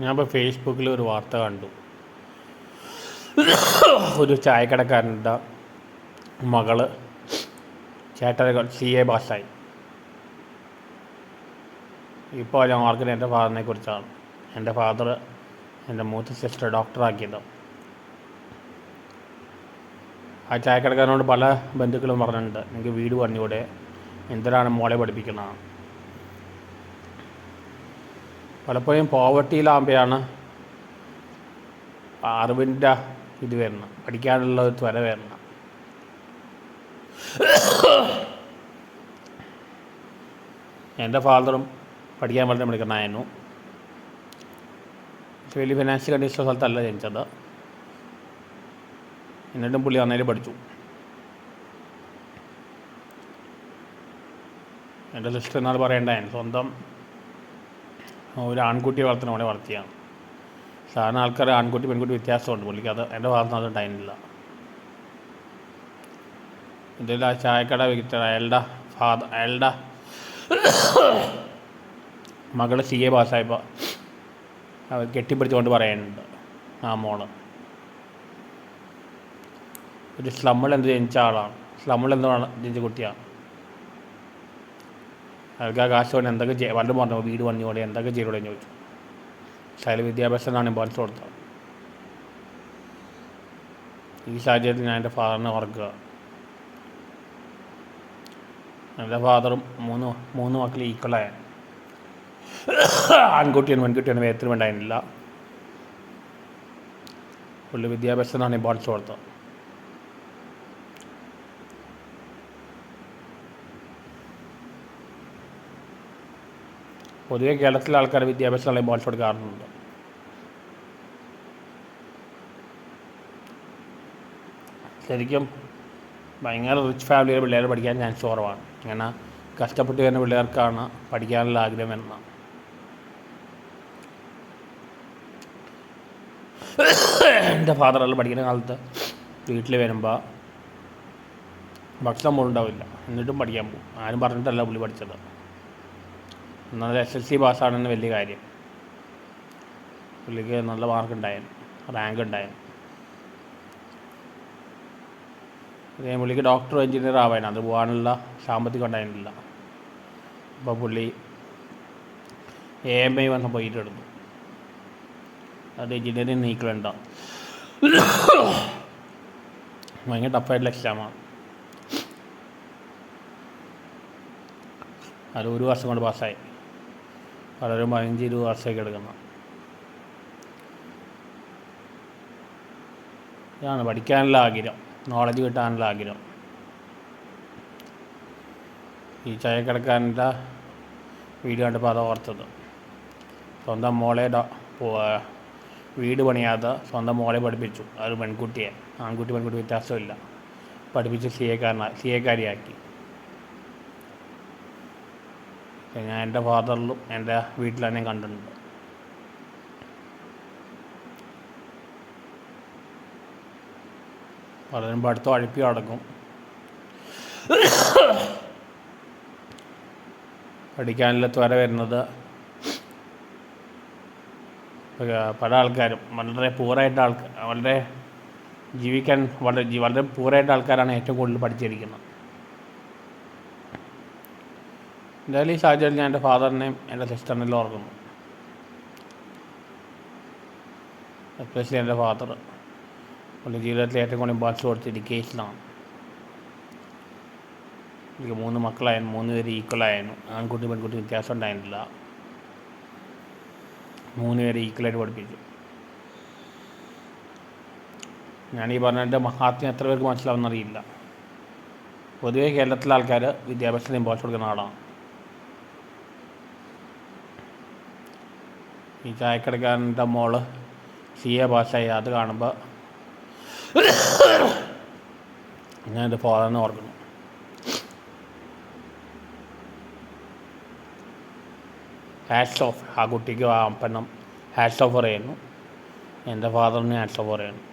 ഞാനിപ്പോൾ ഫേസ്ബുക്കിൽ ഒരു വാർത്ത കണ്ടു. ഒരു ചായക്കടക്കാരന്റെ മകൾ ചേട്ടൻ സി എ പാസ്സായി. ഇപ്പോൾ ഞാൻ ഓർക്കുന്നത് എന്റെ ഫാദറിനെ കുറിച്ചാണ്. എന്റെ ഫാദർ എന്റെ മൂത്ത സിസ്റ്റർ ഡോക്ടറാക്കിയത് ആ ചായക്കടക്കാരനോട് പല ബന്ധുക്കളും പറഞ്ഞിട്ടുണ്ട്. എനിക്ക് വീട് പറഞ്ഞുകൂടെ എന്തിനാണ് മോളെ പഠിപ്പിക്കുന്നത് പലപ്പോഴും പോവർട്ടിയിലാകുമ്പോഴാണ് അറിവിന്റെ ഇത് വരുന്നത് പഠിക്കാനുള്ള ഒരു ത്വര വരുന്നത്. എന്റെ ഫാദറും പഠിക്കാൻ വളരെ മിടുക്കനായിരുന്നു. വലിയ ഫിനാൻഷ്യൽ കണ്ടീഷൻ സ്ഥലത്തല്ല ജനിച്ചത്. എന്നിട്ടും പുള്ളി നന്നായിട്ട് പഠിച്ചു. എന്റെ സിസ്റ്റർ എന്നാൽ പറയണ്ടായിരുന്നു സ്വന്തം ഒരു ആൺകുട്ടിയെ വളർത്തുന്ന അവിടെ വളർത്തിയാണ് സാധാരണ ആൾക്കാർ ആൺകുട്ടി പെൺകുട്ടി വ്യത്യാസമുണ്ട്. പുള്ളിക്ക് അത് എന്റെ ഭാഗത്തുനിന്ന് അത് ഉണ്ടായിരുന്നില്ല ഇതിൽ ആ ചായക്കട വിറ്റ അയാളുടെ ഫാദർ അയാളുടെ മകൾ സി എ പാസ്സായപ്പോൾ അവർ കെട്ടിപ്പിടിച്ചുകൊണ്ട് പറയുന്നുണ്ട് ആ മോൾ ഒരു സ്ലമ്മിൽ എന്ത് ജനിച്ച ആളാണ്. സ്ലമ്മിൽ എന്താണ് ജനിച്ച കുട്ടിയാണ്. ആ കാശ് എന്തൊക്കെ ചെയ്യുക പലരും പറഞ്ഞു വീട് പണിയോടെ എന്തൊക്കെ ചെയ്തോടെ ചോദിച്ചു. ശൈല വിദ്യാഭ്യാസം വിദ്യാഭ്യാസത്തിനാണ് ഇമ്പോർട്ടൻസ് കൊടുത്തത്. ഈ സാഹചര്യത്തിൽ ഞാൻ എന്റെ ഫാദറിനെ ഓർക്കുക എന്റെ ഫാദറും മൂന്ന് മൂന്ന് മക്കൾ ഈക്വളായ ആൺകുട്ടിയാണ് പെൺകുട്ടിയാണ് വേഗത്തിനും ഉണ്ടായിരുന്നില്ല. വിദ്യാഭ്യാസം വിദ്യാഭ്യാസത്തിനാണ് ഇമ്പോർട്ടൻസ് കൊടുത്തത്. പൊതുവെ കേരളത്തിലെ ആൾക്കാർ വിദ്യാഭ്യാസത്തിനുള്ള ഇമ്പോർട്ടൻസ് കൊടുക്കാറുണ്ട്. ശരിക്കും ഭയങ്കര റിച്ച് ഫാമിലിയിലെ പിള്ളേർ പഠിക്കാൻ ചാൻസ് കുറവാണ്. അങ്ങനെ കഷ്ടപ്പെട്ട് വരുന്ന പിള്ളേർക്കാണ് പഠിക്കാനുള്ള ആഗ്രഹം വരുന്നത്. എന്റെ ഫാദറെല്ലാം പഠിക്കുന്ന കാലത്ത് വീട്ടിൽ വരുമ്പോൾ ഭക്ഷണം പോലും ഉണ്ടാവില്ല. എന്നിട്ടും പഠിക്കാൻ പോകും. ആരും പറഞ്ഞിട്ടല്ല പുള്ളി പഠിച്ചത്. എന്നാൽ എസ് എൽ സി പാസ്സാണെന്ന് വലിയ കാര്യം. പുള്ളിക്ക് നല്ല മാർക്ക് ഉണ്ടായിരുന്നു റാങ്ക് ഉണ്ടായിരുന്നു അതേ പുള്ളിക്ക് ഡോക്ടർ എഞ്ചിനീയർ ആവാൻ അത് പോകാനുള്ള സാമ്പത്തികം ഉണ്ടായിരുന്നില്ല. അപ്പോൾ പുള്ളി എ എം ഐ വന്ന് പോയിട്ടെടുത്തു അത് എഞ്ചിനീയറിങ് നീക്കലുണ്ടാവും ഭയങ്കര ടഫായിട്ടുള്ള എക്സാമാണ് അത് ഒരു വർഷം കൊണ്ട് പാസ്സായി. പലരും പതിനഞ്ച് ഇരുപത് വർഷമൊക്കെ എടുക്കുന്ന. ഇതാണ് പഠിക്കാനുള്ള ആഗ്രഹം നോളജ് കിട്ടാനുള്ള ആഗ്രഹം. ഈ ചായക്കടക്കാരന്റെ വീഡിയോ കണ്ടപ്പോൾ അത് ഓർത്തത്. സ്വന്തം മോളെ വീട് പണിയാതെ സ്വന്തം മോളെ പഠിപ്പിച്ചു. അത് പെൺകുട്ടിയെ. ആൺകുട്ടി പെൺകുട്ടി വ്യത്യാസമില്ല. പഠിപ്പിച്ച് സി എക്കാരനാ സി എക്കാരിയാക്കി ഞാൻ എന്റെ ഫാദറിലും എന്റെ വീട്ടിൽ ഞാൻ കണ്ടിട്ടുണ്ട്. പലരും പഠിത്തം അഴുപ്പി അടക്കും. പഠിക്കാനുള്ള ത്വര വരുന്നത്. പല ആൾക്കാരും വളരെ പൂറായിട്ട് ആൾക്കാർ വളരെ ജീവിക്കാൻ വളരെ വളരെ പൂറായിട്ട് ആൾക്കാരാണ് ഏറ്റവും കൂടുതൽ പഠിച്ചിരിക്കുന്നത്. എന്തായാലും ഈ സാഹചര്യത്തിൽ ഞാൻ എന്റെ ഫാദറിനെയും എന്റെ സിസ്റ്ററിനെല്ലാം ഓർക്കുന്നു. എസ്പെഷ്യലി എന്റെ ഫാദർ പുള്ളി ജീവിതത്തിൽ ഏറ്റവും കൂടുതൽ ഇമ്പാർട്ടൻസ് കൊടുത്ത് എഡ്യൂക്കേഷനാണ് എനിക്ക് മൂന്ന് മക്കളായിരുന്നു. മൂന്ന് പേര് ഈക്വലായിരുന്നു ആൺകുട്ടി പെൺകുട്ടി വ്യത്യാസം ഉണ്ടായിരുന്നില്ല. മൂന്ന് പേര് ഈക്വലായിട്ട് പഠിപ്പിച്ചു. ഞാൻ ഈ പറഞ്ഞതിന്റെ മഹാത്മ്യം എത്ര പേർക്ക് മനസ്സിലാവുന്നറിയില്ല പൊതുവേ കേരളത്തിലെ ആൾക്കാർ വിദ്യാഭ്യാസത്തിന് ഇമ്പോർട്ടൻസ് കൊടുക്കുന്ന ആളാണ്. ഈ ചായക്കടക്കാരന്റെ മോൾ സി എ പാസ്സായി. അത് കാണുമ്പോൾ എന്റെ ഫാദറിനെ ഓർക്കുന്നു. ഹാറ്റ്സ് ഓഫ് ആ കുട്ടിക്ക് ആ അപ്പനം. ഹാറ്റ്സ് ഓഫ് പറയുന്നു. എന്റെ ഫാദറിന് ഹാറ്റ്സ് ഓഫ് പറയുന്നു.